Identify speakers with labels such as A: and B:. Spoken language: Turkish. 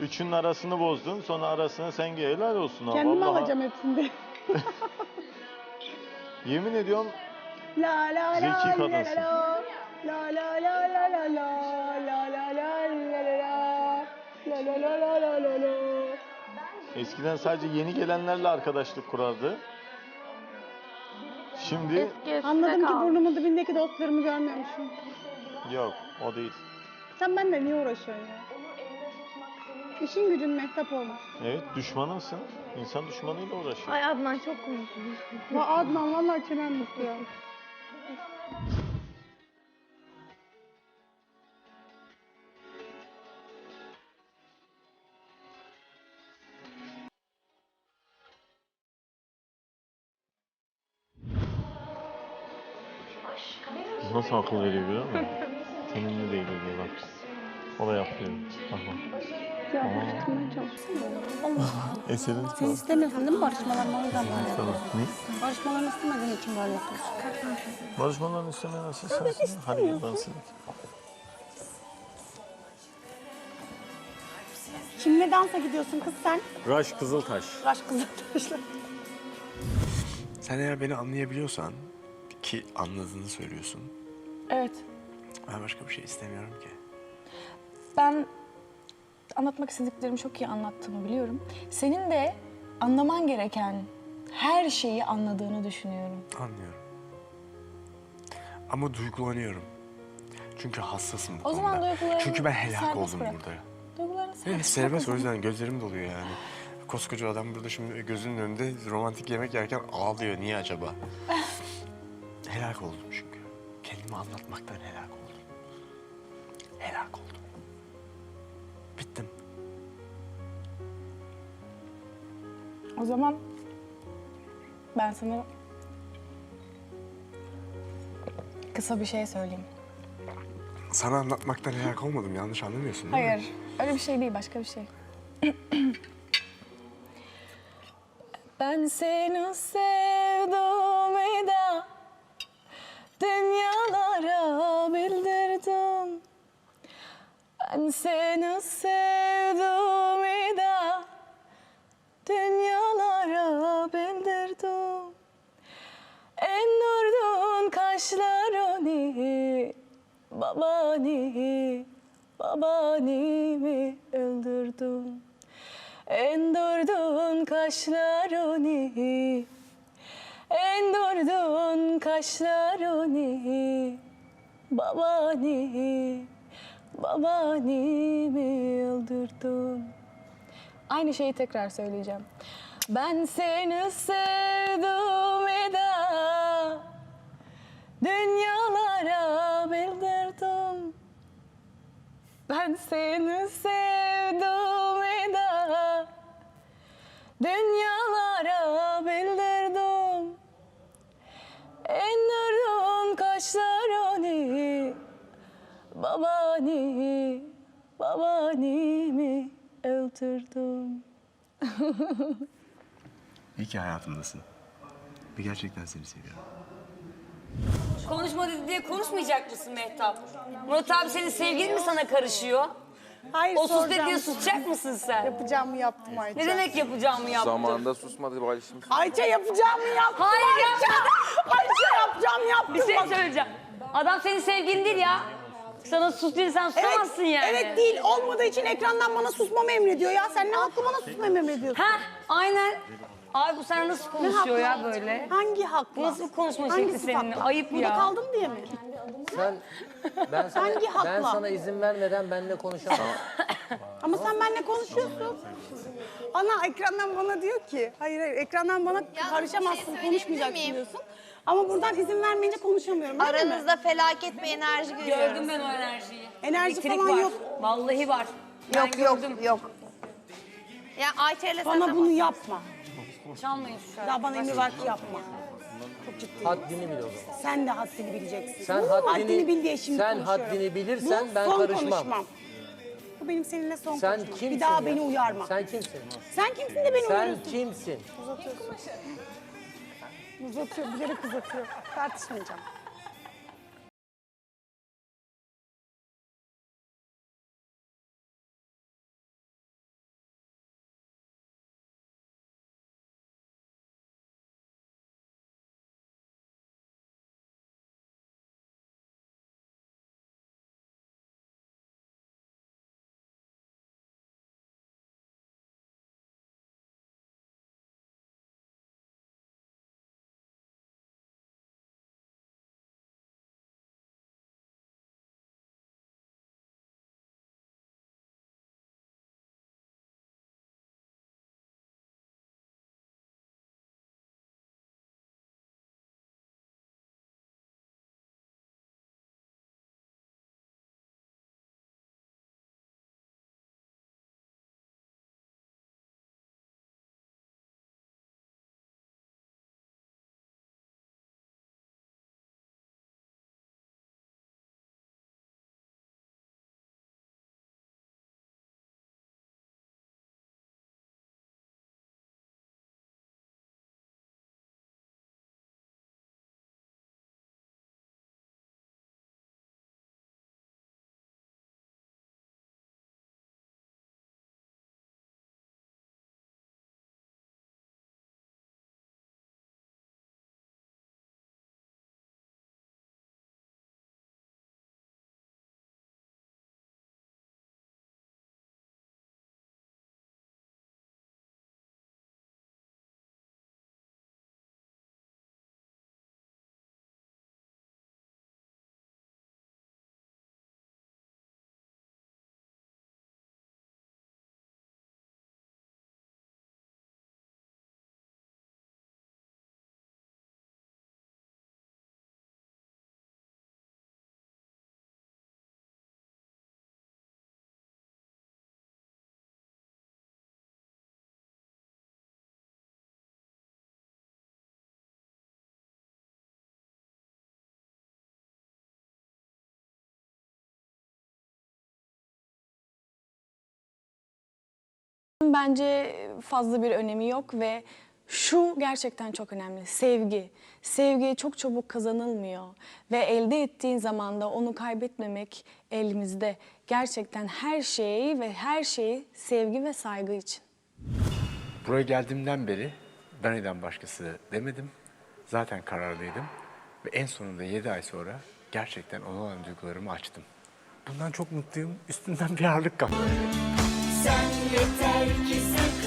A: Üçünün arasını bozdun. Sonra arasını sen gel. Helal olsun. ha,
B: Kendimi
A: vallahi.
B: alacağım hepsinde.
A: Yemin ediyorum
B: La la la
A: Zeki
B: la la
A: kadınsın.
B: la. La la la la la la. La la la la la la. La la la la la la la.
A: eskiden sadece yeni gelenlerle arkadaşlık kurardı. Şimdi
C: Eski eskide
B: Anladım ki
C: kaldı.
B: burnumun dibindeki dostlarımı görmemişim.
A: yok o değil.
B: Sen benimle niye uğraşıyorsun ya? İşin gücün mehtap olmuş.
A: Evet düşmanımsın. İnsan düşmanıyla uğraşıyor.
C: Ay Adnan çok konuşuyor.
B: Va Adnan vallahi çenem mutlu ya.
A: Nasıl akıl veriyor görüyor musun? Seninle değil diyor bak. O da yapıyor. Bak bak.
B: Ya barıştırmaya çalışsana.
A: Eserin
B: Sen istemiyorsun değil mi barışmalarını o yüzden böyle
A: Tamam.
B: yapıyorsun.
A: Ne?
B: Barışmalarını istemediğin için böyle yapıyorsun.
A: Barışmalarını istemeyen nasıl sensin? Hadi gel ben seni.
B: Kimle dansa gidiyorsun kız sen?
A: Raş Kızıltaş.
B: Raş kızartmışlar.
D: Sen eğer beni anlayabiliyorsan ki anladığını söylüyorsun.
E: Evet.
D: Ben başka bir şey istemiyorum ki.
E: Ben anlatmak istediklerimi çok iyi anlattığımı biliyorum. Senin de anlaman gereken her şeyi anladığını düşünüyorum.
D: Anlıyorum. Ama duygulanıyorum. Çünkü hassasım bu
E: O zaman
D: konuda.
E: duygularını
D: Çünkü ben helak
E: serbest
D: oldum
E: bırak.
D: burada.
E: Duygularını
D: Evet,
E: serbest
D: serbest o
E: bırak.
D: yüzden gözlerim doluyor yani. Koskoca adam burada şimdi gözünün önünde romantik yemek yerken ağlıyor. Niye acaba? helak oldum çünkü. Kendimi anlatmaktan helak oldum. Helak oldum.
E: O zaman ben sana kısa bir şey söyleyeyim.
D: Sana anlatmaktan helak olmadım. Yanlış anlamıyorsun değil mi?
E: Hayır, öyle bir şey değil, başka bir şey. ben seni sevdim Eda, dünyalara bildirdim. Ben seni sevdim Yaşlar oni, babani, babanimi öldürdün. Endürdün kaşlar oni, endürdün kaşlar oni, babani, babanimi öldürdün. Aynı şeyi tekrar söyleyeceğim. Ben seni sevdim dünyalara bildirdim. Ben seni sevdim Eda, dünyalara bildirdim. En nurun kaşlarını, babani, babanimi öldürdüm.
D: İyi ki hayatımdasın. Ve gerçekten seni seviyorum.
F: Konuşma dedi diye konuşmayacak mısın Mehtap? Murat abi senin sevgilin mi sana karışıyor?
B: Hayır
F: O sus dedi
B: soracağım.
F: diye susacak mısın sen?
B: Yapacağımı yaptım Ayça.
F: Ne demek yapacağımı yaptın?
G: Zamanında susmadı Balişim.
B: Ayça yapacağımı yaptım.
F: Hayır
B: Ayça.
F: yapmadım.
B: Ayça yapacağım yaptım.
F: Bir şey
B: Bak-
F: söyleyeceğim. Adam senin sevgilin değil ya. Sana sus dedi sen susamazsın yani.
B: Evet değil. Olmadığı için ekrandan bana susmamı emrediyor ya. Sen ne haklı bana susmamı emrediyorsun?
F: Ha aynen. Abi bu sana nasıl konuşuyor ya böyle?
B: Hangi haklı?
F: Bu nasıl bir konuşma şekli
B: Hangisi
F: senin?
B: haklı?
F: Ayıp
B: Burada
F: ya.
B: kaldım diye mi?
H: Sen ben sana
B: Hangi hakla?
H: ben sana izin vermeden benimle konuşamam.
B: Ama sen benimle konuşuyorsun. Ana ekrandan bana diyor ki, hayır hayır ekrandan bana karışamazsın, konuşmayacaksın diyorsun. Ama buradan izin vermeyince konuşamıyorum. Öyle mi?
I: Aranızda felaket bir enerji görüyorum.
F: Gördüm ben o enerjiyi.
B: Enerji falan
F: var.
B: yok.
F: Vallahi var. Ben
I: Yok yok
F: gördüm.
I: yok. Ya Ayça ile sen
B: Bana
I: de
B: bunu yapma.
F: Çalmayın şu şarkıyı.
B: Daha bana emir var ki yapma. Çok ciddiyim.
H: Haddini bil o zaman.
B: Sen de haddini bileceksin.
H: Sen haddini,
B: bil diye şimdi
H: sen
B: konuşuyorum.
H: haddini bilirsen
B: Bu
H: ben
B: son
H: karışmam.
B: konuşmam. Bu benim seninle son
H: Sen
B: konuşmam.
H: kimsin
B: Bir daha
H: ya?
B: beni uyarma. Sen,
H: Sen kimsin?
B: kimsin de beni
H: Sen
B: uyarıyorsun?
H: kimsin?
B: Uzatıyor, bilerek uzatıyor. Tartışmayacağım.
E: Bence fazla bir önemi yok ve şu gerçekten çok önemli. Sevgi. Sevgi çok çabuk kazanılmıyor ve elde ettiğin zaman da onu kaybetmemek elimizde. Gerçekten her şeyi ve her şeyi sevgi ve saygı için.
C: Buraya geldiğimden beri Dani'den başkası demedim. Zaten kararlıydım. Ve en sonunda 7 ay sonra gerçekten ona olan duygularımı açtım. Bundan çok mutluyum. Üstünden bir ağırlık kalktı.
H: Sen yeter ki sen